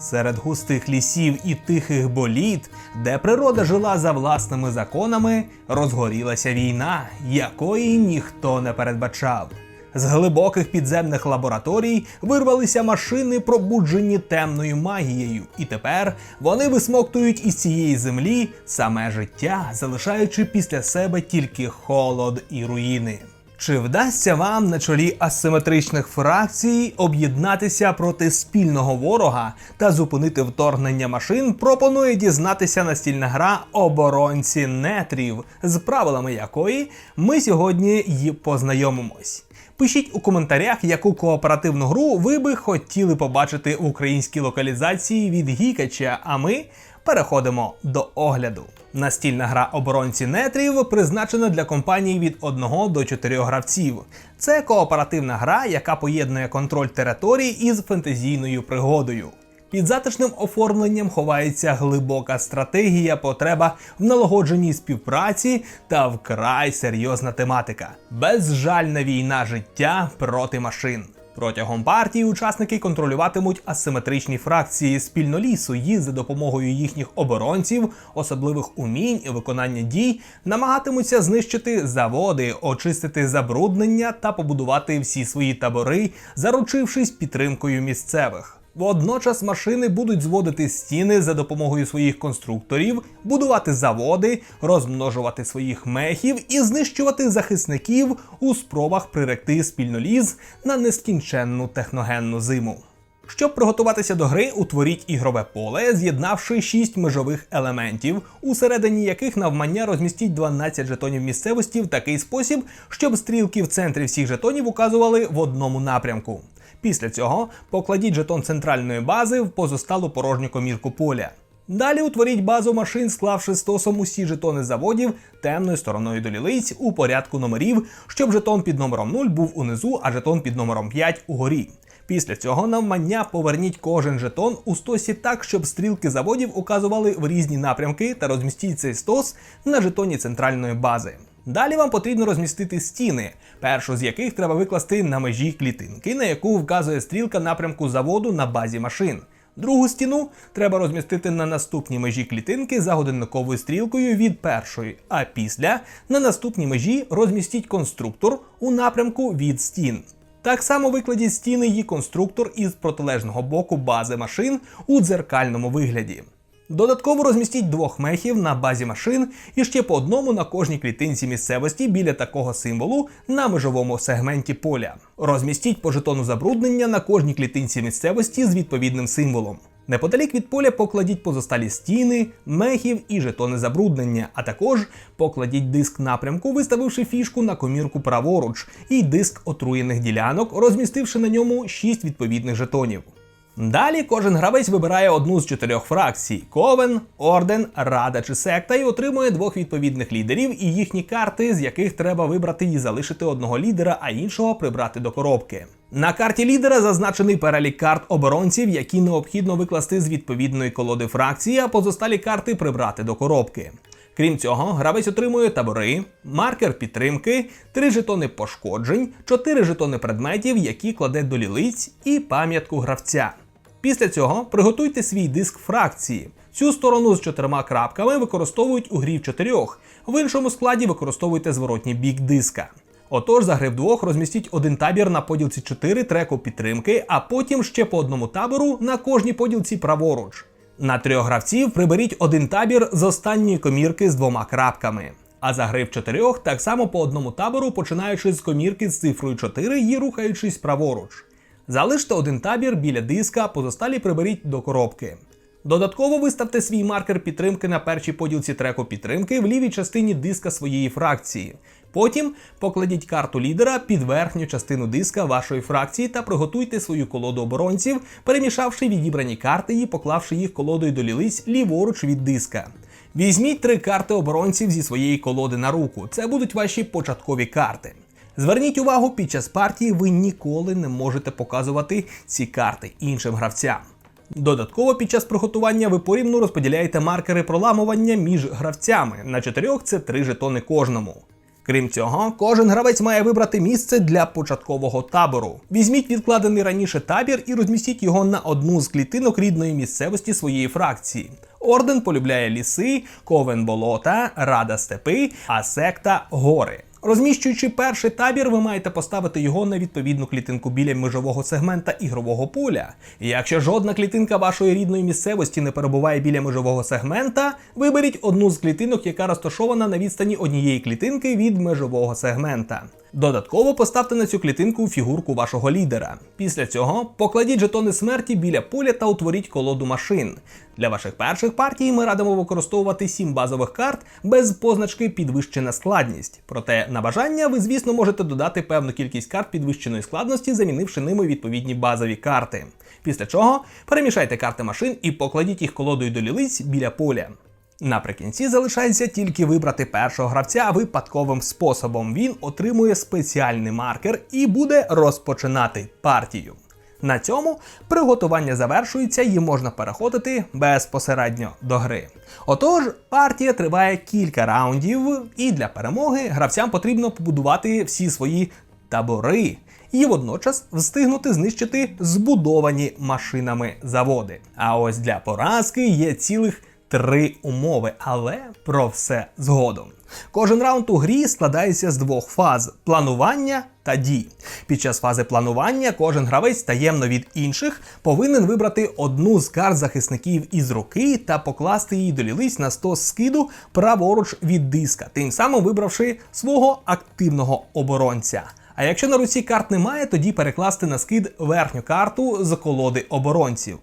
Серед густих лісів і тихих боліт, де природа жила за власними законами, розгорілася війна, якої ніхто не передбачав. З глибоких підземних лабораторій вирвалися машини, пробуджені темною магією, і тепер вони висмоктують із цієї землі саме життя, залишаючи після себе тільки холод і руїни. Чи вдасться вам на чолі асиметричних фракцій об'єднатися проти спільного ворога та зупинити вторгнення машин? Пропонує дізнатися настільна гра оборонці нетрів, з правилами якої ми сьогодні й познайомимось. Пишіть у коментарях, яку кооперативну гру ви би хотіли побачити в українській локалізації від Гікача, а ми переходимо до огляду. Настільна гра оборонці нетрів призначена для компаній від 1 до 4 гравців. Це кооперативна гра, яка поєднує контроль територій із фентезійною пригодою. Під затишним оформленням ховається глибока стратегія, потреба в налагодженій співпраці та вкрай серйозна тематика. Безжальна війна життя проти машин. Протягом партії учасники контролюватимуть асиметричні фракції спільнолісу і за допомогою їхніх оборонців, особливих умінь і виконання дій намагатимуться знищити заводи, очистити забруднення та побудувати всі свої табори, заручившись підтримкою місцевих. Водночас машини будуть зводити стіни за допомогою своїх конструкторів, будувати заводи, розмножувати своїх мехів і знищувати захисників у спробах приректи спільноліз на нескінченну техногенну зиму. Щоб приготуватися до гри, утворіть ігрове поле, з'єднавши 6 межових елементів, усередині яких навмання розмістіть 12 жетонів місцевості в такий спосіб, щоб стрілки в центрі всіх жетонів указували в одному напрямку. Після цього покладіть жетон центральної бази в позосталу порожню комірку поля. Далі утворіть базу машин, склавши стосом усі жетони заводів темною стороною до лілиць у порядку номерів, щоб жетон під номером 0 був унизу, а жетон під номером 5 угорі. Після цього навмання поверніть кожен жетон у стосі так, щоб стрілки заводів указували в різні напрямки та розмістіть цей стос на жетоні центральної бази. Далі вам потрібно розмістити стіни, першу з яких треба викласти на межі клітинки, на яку вказує стрілка напрямку заводу на базі машин. Другу стіну треба розмістити на наступній межі клітинки за годинниковою стрілкою від першої, а після на наступній межі розмістіть конструктор у напрямку від стін. Так само викладіть стіни і конструктор із протилежного боку бази машин у дзеркальному вигляді. Додатково розмістіть двох мехів на базі машин і ще по одному на кожній клітинці місцевості біля такого символу на межовому сегменті поля. Розмістіть по жетону забруднення на кожній клітинці місцевості з відповідним символом. Неподалік від поля покладіть позосталі стіни, мехів і жетони забруднення, а також покладіть диск напрямку, виставивши фішку на комірку праворуч, і диск отруєних ділянок, розмістивши на ньому 6 відповідних жетонів. Далі кожен гравець вибирає одну з чотирьох фракцій: Ковен, Орден, Рада чи Секта і отримує двох відповідних лідерів і їхні карти, з яких треба вибрати і залишити одного лідера, а іншого прибрати до коробки. На карті лідера зазначений перелік карт оборонців, які необхідно викласти з відповідної колоди фракції, а позосталі карти прибрати до коробки. Крім цього, гравець отримує табори, маркер підтримки, 3 жетони пошкоджень, 4 жетони предметів, які кладе до лілиць, і пам'ятку гравця. Після цього приготуйте свій диск фракції. Цю сторону з чотирма крапками використовують у грі в чотирьох, в іншому складі використовуйте зворотній бік диска. Отож, за гри вдвох розмістіть один табір на поділці 4 треку підтримки, а потім ще по одному табору на кожній поділці праворуч. На трьох гравців приберіть один табір з останньої комірки з двома крапками. А за гри в чотирьох так само по одному табору, починаючи з комірки з цифрою 4 і рухаючись праворуч. Залиште один табір біля диска, позосталі приберіть до коробки. Додатково виставте свій маркер підтримки на першій поділці треку підтримки в лівій частині диска своєї фракції. Потім покладіть карту лідера під верхню частину диска вашої фракції та приготуйте свою колоду оборонців, перемішавши відібрані карти і поклавши їх колодою до лілиць ліворуч від диска. Візьміть три карти оборонців зі своєї колоди на руку. Це будуть ваші початкові карти. Зверніть увагу, під час партії ви ніколи не можете показувати ці карти іншим гравцям. Додатково під час приготування ви порівну розподіляєте маркери проламування між гравцями. На чотирьох це три жетони кожному. Крім цього, кожен гравець має вибрати місце для початкового табору. Візьміть відкладений раніше табір і розмістіть його на одну з клітинок рідної місцевості своєї фракції. Орден полюбляє ліси, ковен болота, рада степи, а секта гори. Розміщуючи перший табір, ви маєте поставити його на відповідну клітинку біля межового сегмента ігрового поля. Якщо жодна клітинка вашої рідної місцевості не перебуває біля межового сегмента, виберіть одну з клітинок, яка розташована на відстані однієї клітинки від межового сегмента. Додатково поставте на цю клітинку фігурку вашого лідера. Після цього покладіть жетони смерті біля поля та утворіть колоду машин. Для ваших перших партій ми радимо використовувати 7 базових карт без позначки підвищена складність. Проте на бажання ви, звісно, можете додати певну кількість карт підвищеної складності, замінивши ними відповідні базові карти. Після чого перемішайте карти машин і покладіть їх колодою до лілиць біля поля. Наприкінці залишається тільки вибрати першого гравця випадковим способом. Він отримує спеціальний маркер і буде розпочинати партію. На цьому приготування завершується і можна переходити безпосередньо до гри. Отож, партія триває кілька раундів, і для перемоги гравцям потрібно побудувати всі свої табори і водночас встигнути знищити збудовані машинами заводи. А ось для поразки є цілих три умови, але про все згодом. Кожен раунд у грі складається з двох фаз планування та дій. Під час фази планування кожен гравець таємно від інших повинен вибрати одну з карт захисників із руки та покласти її до лілиць на стос скиду праворуч від диска, тим самим вибравши свого активного оборонця. А якщо на руці карт немає, тоді перекласти на скид верхню карту з колоди оборонців.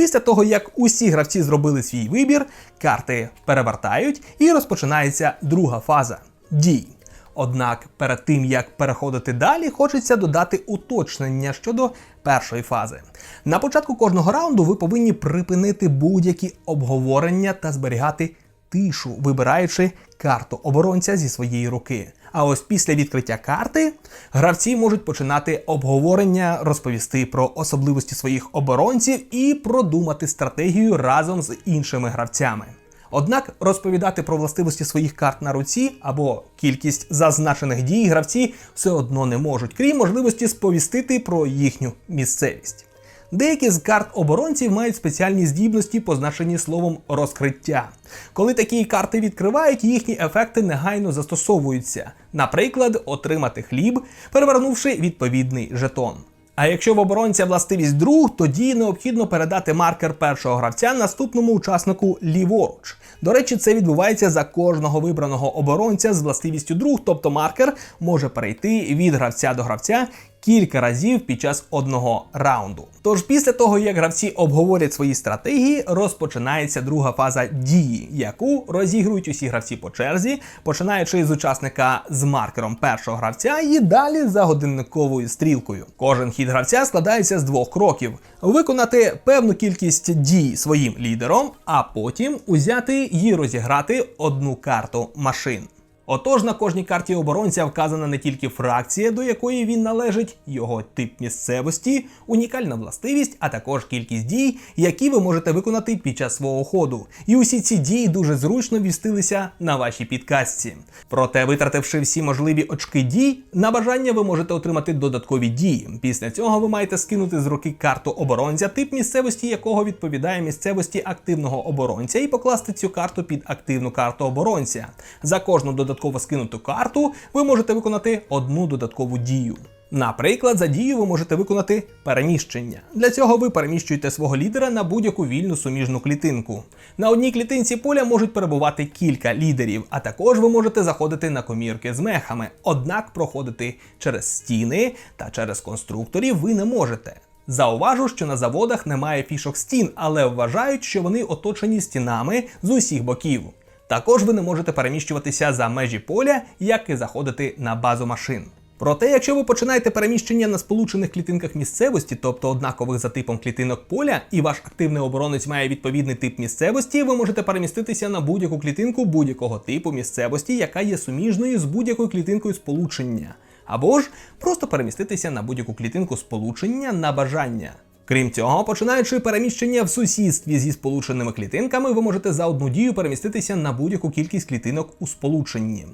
Після того, як усі гравці зробили свій вибір, карти перевертають і розпочинається друга фаза дій. Однак перед тим як переходити далі, хочеться додати уточнення щодо першої фази. На початку кожного раунду ви повинні припинити будь-які обговорення та зберігати тишу, вибираючи карту оборонця зі своєї руки. А ось після відкриття карти гравці можуть починати обговорення, розповісти про особливості своїх оборонців і продумати стратегію разом з іншими гравцями. Однак розповідати про властивості своїх карт на руці або кількість зазначених дій гравці все одно не можуть, крім можливості сповістити про їхню місцевість. Деякі з карт оборонців мають спеціальні здібності, позначені словом розкриття. Коли такі карти відкривають, їхні ефекти негайно застосовуються. Наприклад, отримати хліб, перевернувши відповідний жетон. А якщо в оборонця властивість друг, тоді необхідно передати маркер першого гравця наступному учаснику ліворуч. До речі, це відбувається за кожного вибраного оборонця з властивістю друг, тобто маркер може перейти від гравця до гравця кілька разів під час одного раунду. Тож після того, як гравці обговорять свої стратегії, розпочинається друга фаза дії, яку розігрують усі гравці по черзі, починаючи з учасника з маркером першого гравця і далі за годинниковою стрілкою. Кожен хід гравця складається з двох кроків: виконати певну кількість дій своїм лідером, а потім узяти і розіграти одну карту машин. Отож, на кожній карті оборонця вказана не тільки фракція, до якої він належить, його тип місцевості, унікальна властивість, а також кількість дій, які ви можете виконати під час свого ходу. І усі ці дії дуже зручно вістилися на вашій підкастці. Проте, витративши всі можливі очки дій, на бажання ви можете отримати додаткові дії. Після цього ви маєте скинути з руки карту оборонця, тип місцевості якого відповідає місцевості активного оборонця, і покласти цю карту під активну карту оборонця. За кожну додаткову додатково скинуту карту, ви можете виконати одну додаткову дію. Наприклад, за дію ви можете виконати переміщення. Для цього ви переміщуєте свого лідера на будь-яку вільну суміжну клітинку. На одній клітинці поля можуть перебувати кілька лідерів, а також ви можете заходити на комірки з мехами. Однак проходити через стіни та через конструкторів ви не можете. Зауважу, що на заводах немає фішок стін, але вважають, що вони оточені стінами з усіх боків. Також ви не можете переміщуватися за межі поля, як і заходити на базу машин. Проте, якщо ви починаєте переміщення на сполучених клітинках місцевості, тобто однакових за типом клітинок поля, і ваш активний оборонець має відповідний тип місцевості, ви можете переміститися на будь-яку клітинку будь-якого типу місцевості, яка є суміжною з будь-якою клітинкою сполучення, або ж просто переміститися на будь-яку клітинку сполучення на бажання. Крім цього, починаючи переміщення в сусідстві зі сполученими клітинками, ви можете за одну дію переміститися на будь-яку кількість клітинок у сполученні.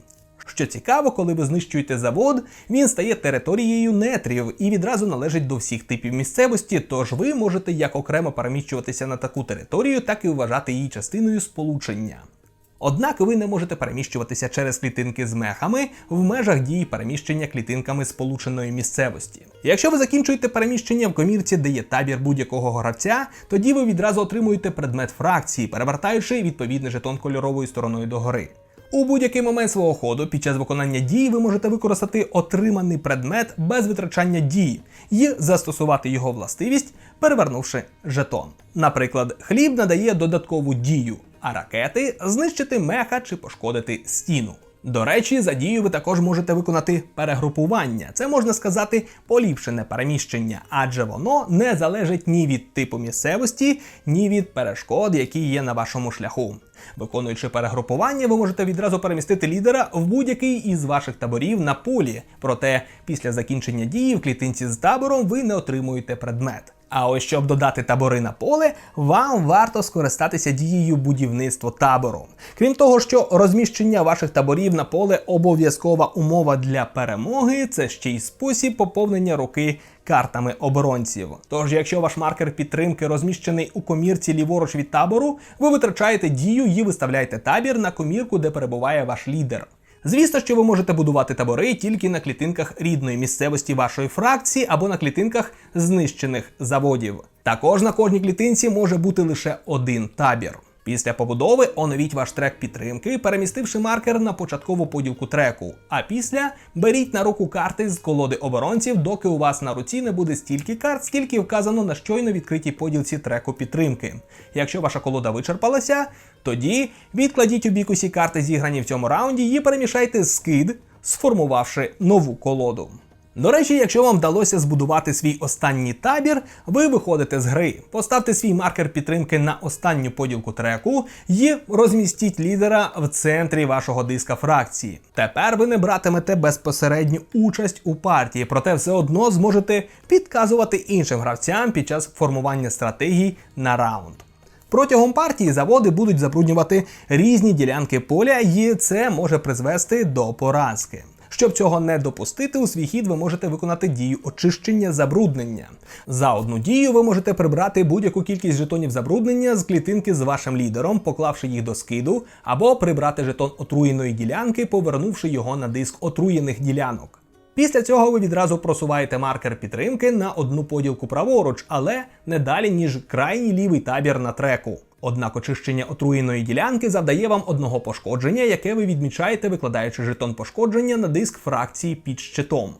Що цікаво, коли ви знищуєте завод, він стає територією нетрів і відразу належить до всіх типів місцевості, тож ви можете як окремо переміщуватися на таку територію, так і вважати її частиною сполучення. Однак ви не можете переміщуватися через клітинки з мехами в межах дії переміщення клітинками сполученої місцевості. Якщо ви закінчуєте переміщення в комірці, де є табір будь-якого гравця, тоді ви відразу отримуєте предмет фракції, перевертаючи відповідний жетон кольоровою стороною догори. У будь-який момент свого ходу під час виконання дії ви можете використати отриманий предмет без витрачання дії і застосувати його властивість, перевернувши жетон. Наприклад, хліб надає додаткову дію, а ракети знищити меха чи пошкодити стіну. До речі, за дію ви також можете виконати перегрупування. Це можна сказати поліпшене переміщення, адже воно не залежить ні від типу місцевості, ні від перешкод, які є на вашому шляху. Виконуючи перегрупування, ви можете відразу перемістити лідера в будь-який із ваших таборів на полі. Проте після закінчення дії в клітинці з табором ви не отримуєте предмет. А ось щоб додати табори на поле, вам варто скористатися дією будівництво табору. Крім того, що розміщення ваших таборів на поле обов'язкова умова для перемоги, це ще й спосіб поповнення руки картами оборонців. Тож, якщо ваш маркер підтримки розміщений у комірці ліворуч від табору, ви витрачаєте дію і виставляєте табір на комірку, де перебуває ваш лідер. Звісно, що ви можете будувати табори тільки на клітинках рідної місцевості вашої фракції або на клітинках знищених заводів. Також на кожній клітинці може бути лише один табір. Після побудови оновіть ваш трек підтримки, перемістивши маркер на початкову поділку треку. А після беріть на руку карти з колоди оборонців, доки у вас на руці не буде стільки карт, скільки вказано на щойно відкритій поділці треку підтримки. Якщо ваша колода вичерпалася, тоді відкладіть у бік усі карти, зіграні в цьому раунді, і перемішайте скид, сформувавши нову колоду. До речі, якщо вам вдалося збудувати свій останній табір, ви виходите з гри, поставте свій маркер підтримки на останню поділку треку і розмістіть лідера в центрі вашого диска фракції. Тепер ви не братимете безпосередню участь у партії, проте все одно зможете підказувати іншим гравцям під час формування стратегій на раунд. Протягом партії заводи будуть забруднювати різні ділянки поля, і це може призвести до поразки. Щоб цього не допустити, у свій хід ви можете виконати дію очищення забруднення. За одну дію ви можете прибрати будь-яку кількість жетонів забруднення з клітинки з вашим лідером, поклавши їх до скиду, або прибрати жетон отруєної ділянки, повернувши його на диск отруєних ділянок. Після цього ви відразу просуваєте маркер підтримки на одну поділку праворуч, але не далі, ніж крайній лівий табір на треку. Однак очищення отруєної ділянки завдає вам одного пошкодження, яке ви відмічаєте, викладаючи жетон пошкодження на диск фракції під щитом.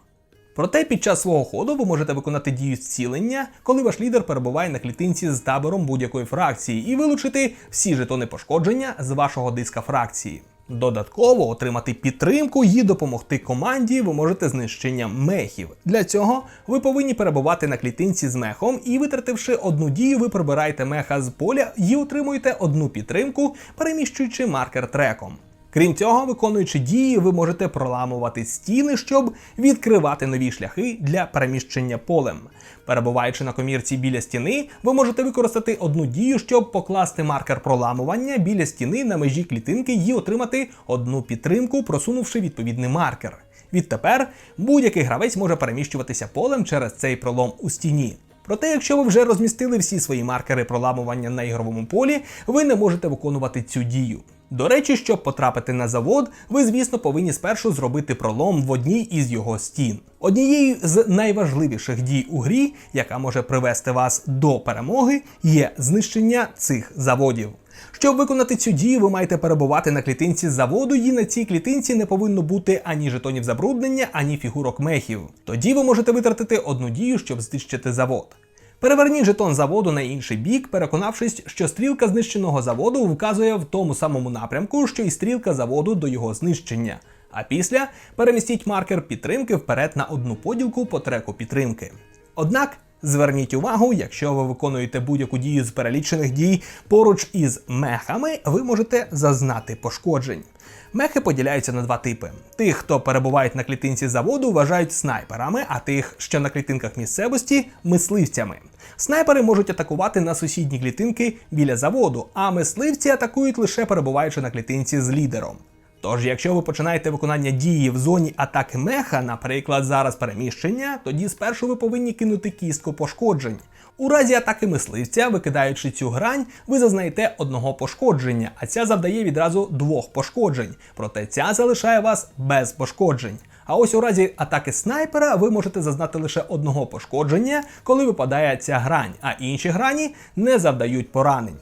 Проте під час свого ходу ви можете виконати дію зцілення, коли ваш лідер перебуває на клітинці з табором будь-якої фракції, і вилучити всі жетони пошкодження з вашого диска фракції. Додатково отримати підтримку і допомогти команді ви можете знищенням мехів. Для цього ви повинні перебувати на клітинці з мехом і, витративши одну дію, ви прибираєте меха з поля і отримуєте одну підтримку, переміщуючи маркер треком. Крім цього, виконуючи дії, ви можете проламувати стіни, щоб відкривати нові шляхи для переміщення полем. Перебуваючи на комірці біля стіни, ви можете використати одну дію, щоб покласти маркер проламування біля стіни на межі клітинки і отримати одну підтримку, просунувши відповідний маркер. Відтепер будь-який гравець може переміщуватися полем через цей пролом у стіні. Проте, якщо ви вже розмістили всі свої маркери проламування на ігровому полі, ви не можете виконувати цю дію. До речі, щоб потрапити на завод, ви, звісно, повинні спершу зробити пролом в одній із його стін. Однією з найважливіших дій у грі, яка може привести вас до перемоги, є знищення цих заводів. Щоб виконати цю дію, ви маєте перебувати на клітинці заводу, і на цій клітинці не повинно бути ані жетонів забруднення, ані фігурок мехів. Тоді ви можете витратити одну дію, щоб знищити завод. Переверніть жетон заводу на інший бік, переконавшись, що стрілка знищеного заводу вказує в тому самому напрямку, що і стрілка заводу до його знищення. А після перемістіть маркер підтримки вперед на одну поділку по треку підтримки. Однак зверніть увагу, якщо ви виконуєте будь-яку дію з перелічених дій поруч із мехами, ви можете зазнати пошкоджень. Мехи поділяються на два типи: тих, хто перебувають на клітинці заводу, вважають снайперами, а тих, що на клітинках місцевості мисливцями. Снайпери можуть атакувати на сусідні клітинки біля заводу, а мисливці атакують лише перебуваючи на клітинці з лідером. Тож, якщо ви починаєте виконання дії в зоні атаки меха, наприклад, зараз переміщення, тоді спершу ви повинні кинути кістку пошкоджень. У разі атаки мисливця, викидаючи цю грань, ви зазнаєте одного пошкодження, а ця завдає відразу двох пошкоджень. Проте ця залишає вас без пошкоджень. А ось у разі атаки снайпера ви можете зазнати лише одного пошкодження, коли випадає ця грань, а інші грані не завдають поранень.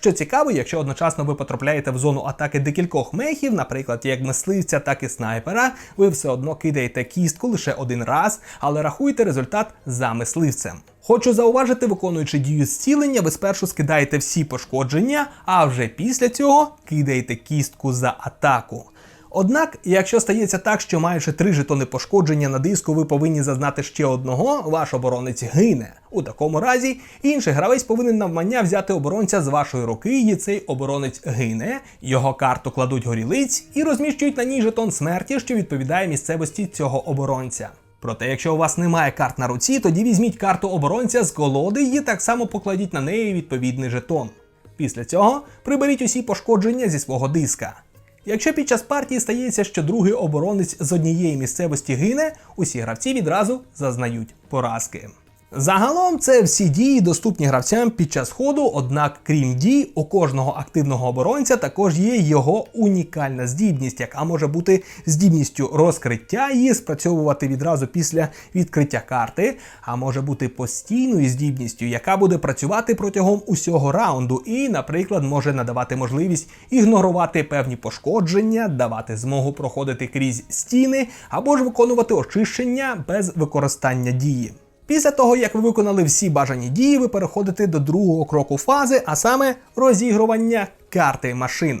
Що цікаво, якщо одночасно ви потрапляєте в зону атаки декількох мехів, наприклад, як мисливця, так і снайпера, ви все одно кидаєте кістку лише один раз, але рахуєте результат за мисливцем. Хочу зауважити, виконуючи дію зцілення, ви спершу скидаєте всі пошкодження, а вже після цього кидаєте кістку за атаку. Однак, якщо стається так, що маючи три жетони пошкодження на диску, ви повинні зазнати ще одного, ваш оборонець гине. У такому разі інший гравець повинен навмання взяти оборонця з вашої руки, і цей оборонець гине, його карту кладуть горілиць і розміщують на ній жетон смерті, що відповідає місцевості цього оборонця. Проте, якщо у вас немає карт на руці, тоді візьміть карту оборонця з колоди і так само покладіть на неї відповідний жетон. Після цього приберіть усі пошкодження зі свого диска. Якщо під час партії стається, що другий оборонець з однієї місцевості гине, усі гравці відразу зазнають поразки. Загалом це всі дії доступні гравцям під час ходу, однак, крім дій, у кожного активного оборонця також є його унікальна здібність, яка може бути здібністю розкриття і спрацьовувати відразу після відкриття карти, а може бути постійною здібністю, яка буде працювати протягом усього раунду, і, наприклад, може надавати можливість ігнорувати певні пошкодження, давати змогу проходити крізь стіни або ж виконувати очищення без використання дії. Після того, як ви виконали всі бажані дії, ви переходите до другого кроку фази, а саме розігрування карти машин.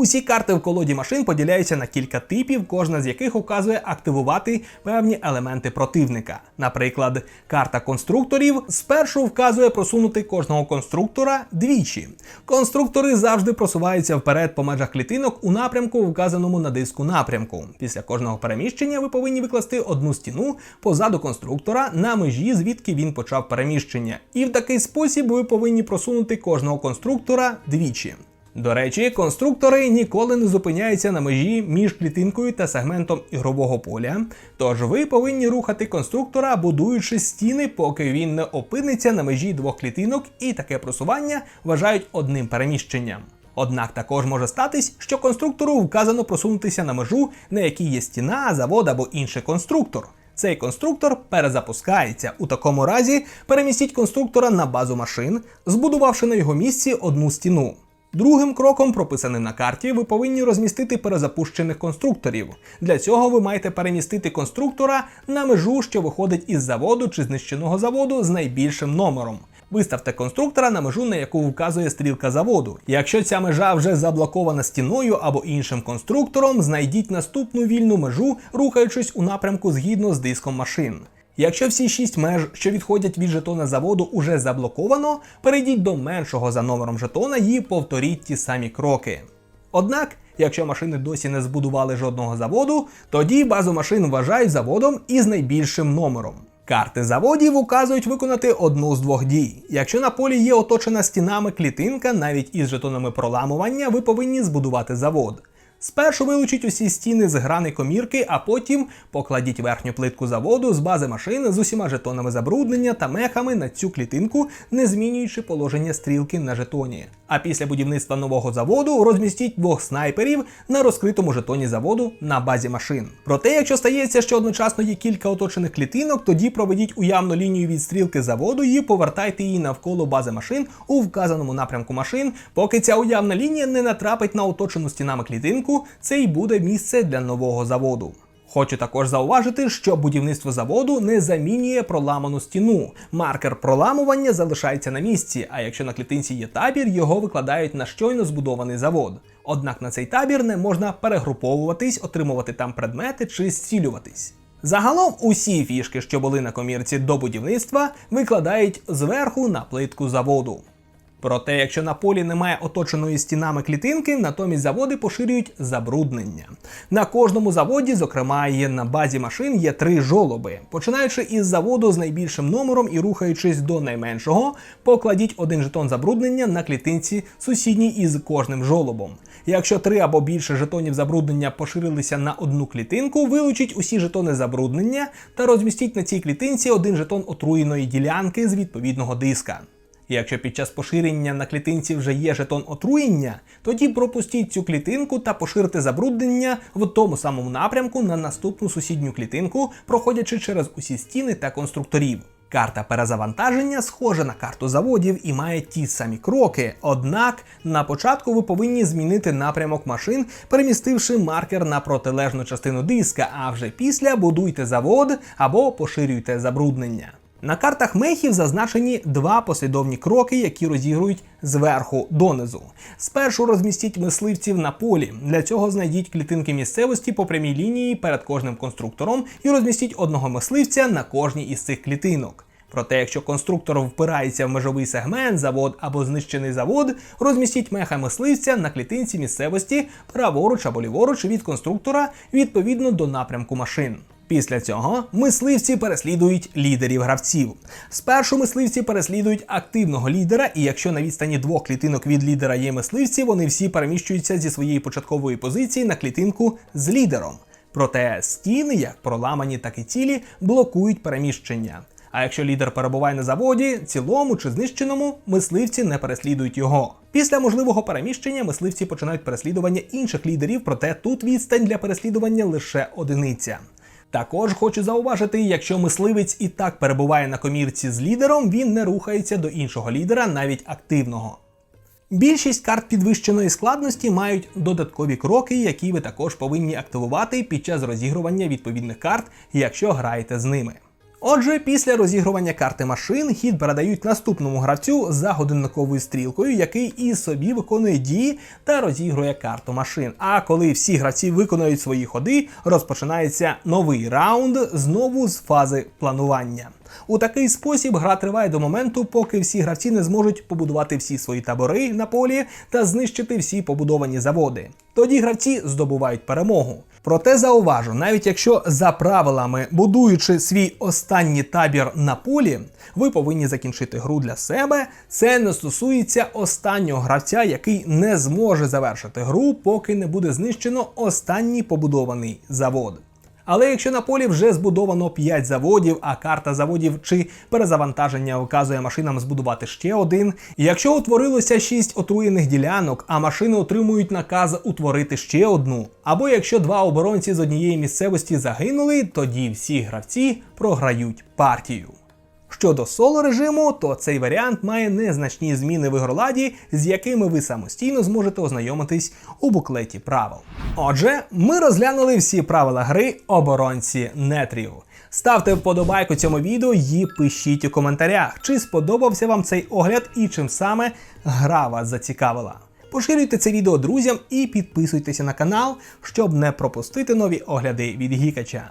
Усі карти в колоді машин поділяються на кілька типів, кожна з яких указує активувати певні елементи противника. Наприклад, карта конструкторів спершу вказує просунути кожного конструктора двічі. Конструктори завжди просуваються вперед по межах клітинок у напрямку, вказаному на диску напрямку. Після кожного переміщення ви повинні викласти одну стіну позаду конструктора на межі, звідки він почав переміщення. І в такий спосіб ви повинні просунути кожного конструктора двічі. До речі, конструктори ніколи не зупиняються на межі між клітинкою та сегментом ігрового поля. Тож ви повинні рухати конструктора, будуючи стіни, поки він не опиниться на межі двох клітинок, і таке просування вважають одним переміщенням. Однак також може статись, що конструктору вказано просунутися на межу, на якій є стіна, завод або інший конструктор. Цей конструктор перезапускається. У такому разі перемістіть конструктора на базу машин, збудувавши на його місці одну стіну. Другим кроком, прописаним на карті, ви повинні розмістити перезапущених конструкторів. Для цього ви маєте перемістити конструктора на межу, що виходить із заводу чи знищеного заводу з найбільшим номером. Виставте конструктора на межу, на яку вказує стрілка заводу. Якщо ця межа вже заблокована стіною або іншим конструктором, знайдіть наступну вільну межу, рухаючись у напрямку згідно з диском машин. Якщо всі шість меж, що відходять від жетона заводу, уже заблоковано, перейдіть до меншого за номером жетона і повторіть ті самі кроки. Однак, якщо машини досі не збудували жодного заводу, тоді базу машин вважають заводом із найбільшим номером. Карти заводів указують виконати одну з двох дій. Якщо на полі є оточена стінами клітинка, навіть із жетонами проламування, ви повинні збудувати завод. Спершу вилучіть усі стіни з грани комірки, а потім покладіть верхню плитку заводу з бази машини з усіма жетонами забруднення та мехами на цю клітинку, не змінюючи положення стрілки на жетоні. А після будівництва нового заводу розмістіть двох снайперів на розкритому жетоні заводу на базі машин. Проте, якщо стається, що одночасно є кілька оточених клітинок, тоді проведіть уявну лінію від стрілки заводу і повертайте її навколо бази машин у вказаному напрямку машин, поки ця уявна лінія не натрапить на оточену стінами клітинку це й буде місце для нового заводу. Хочу також зауважити, що будівництво заводу не замінює проламану стіну. Маркер проламування залишається на місці, а якщо на клітинці є табір, його викладають на щойно збудований завод. Однак на цей табір не можна перегруповуватись, отримувати там предмети чи зцілюватись. Загалом усі фішки, що були на комірці до будівництва, викладають зверху на плитку заводу. Проте, якщо на полі немає оточеної стінами клітинки, натомість заводи поширюють забруднення. На кожному заводі, зокрема, є на базі машин, є три жолоби. Починаючи із заводу з найбільшим номером і рухаючись до найменшого, покладіть один жетон забруднення на клітинці сусідній із кожним жолобом. Якщо три або більше жетонів забруднення поширилися на одну клітинку, вилучіть усі жетони забруднення та розмістіть на цій клітинці один жетон отруєної ділянки з відповідного диска. Якщо під час поширення на клітинці вже є жетон отруєння, тоді пропустіть цю клітинку та поширте забруднення в тому самому напрямку на наступну сусідню клітинку, проходячи через усі стіни та конструкторів. Карта перезавантаження схожа на карту заводів і має ті самі кроки. Однак на початку ви повинні змінити напрямок машин, перемістивши маркер на протилежну частину диска, а вже після будуйте завод або поширюйте забруднення. На картах мехів зазначені два послідовні кроки, які розігрують зверху донизу. Спершу розмістіть мисливців на полі. Для цього знайдіть клітинки місцевості по прямій лінії перед кожним конструктором і розмістіть одного мисливця на кожній із цих клітинок. Проте, якщо конструктор впирається в межовий сегмент, завод або знищений завод, розмістіть меха мисливця на клітинці місцевості праворуч або ліворуч від конструктора відповідно до напрямку машин. Після цього мисливці переслідують лідерів гравців. Спершу мисливці переслідують активного лідера, і якщо на відстані двох клітинок від лідера є мисливці, вони всі переміщуються зі своєї початкової позиції на клітинку з лідером. Проте стіни, як проламані, так і цілі, блокують переміщення. А якщо лідер перебуває на заводі, цілому чи знищеному, мисливці не переслідують його. Після можливого переміщення мисливці починають переслідування інших лідерів, проте тут відстань для переслідування лише одиниця. Також хочу зауважити, якщо мисливець і так перебуває на комірці з лідером, він не рухається до іншого лідера, навіть активного. Більшість карт підвищеної складності мають додаткові кроки, які ви також повинні активувати під час розігрування відповідних карт, якщо граєте з ними. Отже, після розігрування карти машин хід передають наступному гравцю за годинниковою стрілкою, який і собі виконує дії та розігрує карту машин. А коли всі гравці виконують свої ходи, розпочинається новий раунд знову з фази планування. У такий спосіб гра триває до моменту, поки всі гравці не зможуть побудувати всі свої табори на полі та знищити всі побудовані заводи. Тоді гравці здобувають перемогу. Проте зауважу, навіть якщо за правилами, будуючи свій останній табір на полі, ви повинні закінчити гру для себе. Це не стосується останнього гравця, який не зможе завершити гру, поки не буде знищено останній побудований завод. Але якщо на полі вже збудовано 5 заводів, а карта заводів чи перезавантаження вказує машинам збудувати ще один. Якщо утворилося 6 отруєних ділянок, а машини отримують наказ утворити ще одну. Або якщо два оборонці з однієї місцевості загинули, тоді всі гравці програють партію. Щодо соло режиму, то цей варіант має незначні зміни в ігроладі, з якими ви самостійно зможете ознайомитись у буклеті правил. Отже, ми розглянули всі правила гри оборонці нетрів. Ставте вподобайку цьому відео і пишіть у коментарях, чи сподобався вам цей огляд і чим саме гра вас зацікавила. Поширюйте це відео друзям і підписуйтеся на канал, щоб не пропустити нові огляди від Гікача.